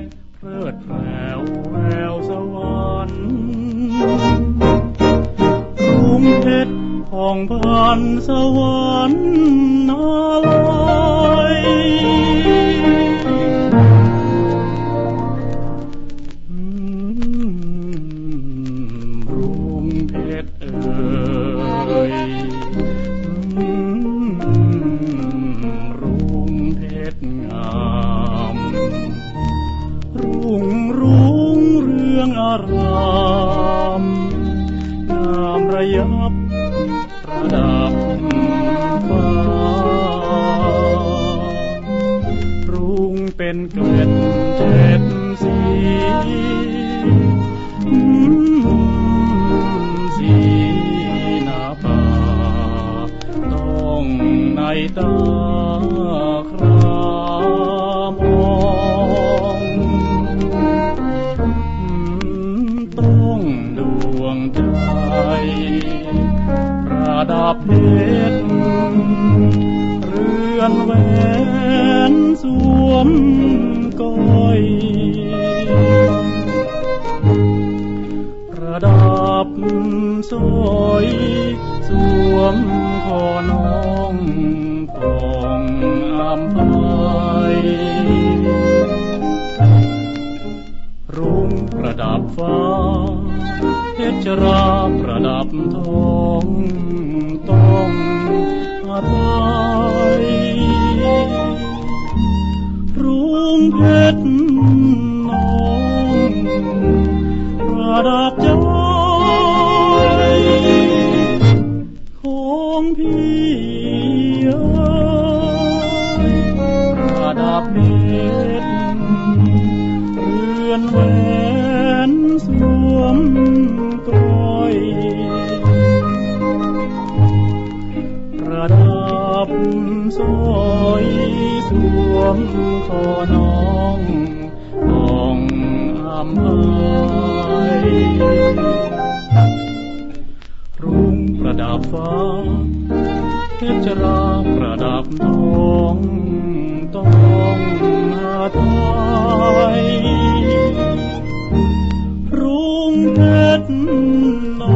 ชรเพลิดแผลวแววสวรรค์รุ้งเพชรของพันสวรรค์นาลอยรุ้งเพชรเอ่ย รามงามระยับประดับฟ้ารุ้งเป็นเกล็ดเจ็ดสีสีนาป่าต้องในตา เพชรเรือนแหวนสวมก้อยประดับสอยสวมคอน้องปองอำไพรุ่งประดับฟ้าเพชรราประ บทองต้องอายรุ่งเพชรน้องประดับใจของพี่ประดับเพชรเรือนแหวนสวมก้อ ประดับสอยสวมคอน้องน้องอำภัยรุ่งประดับฟ้าเทพจรราประดับน้องต้องหาทายรุ่งเพชรน้อง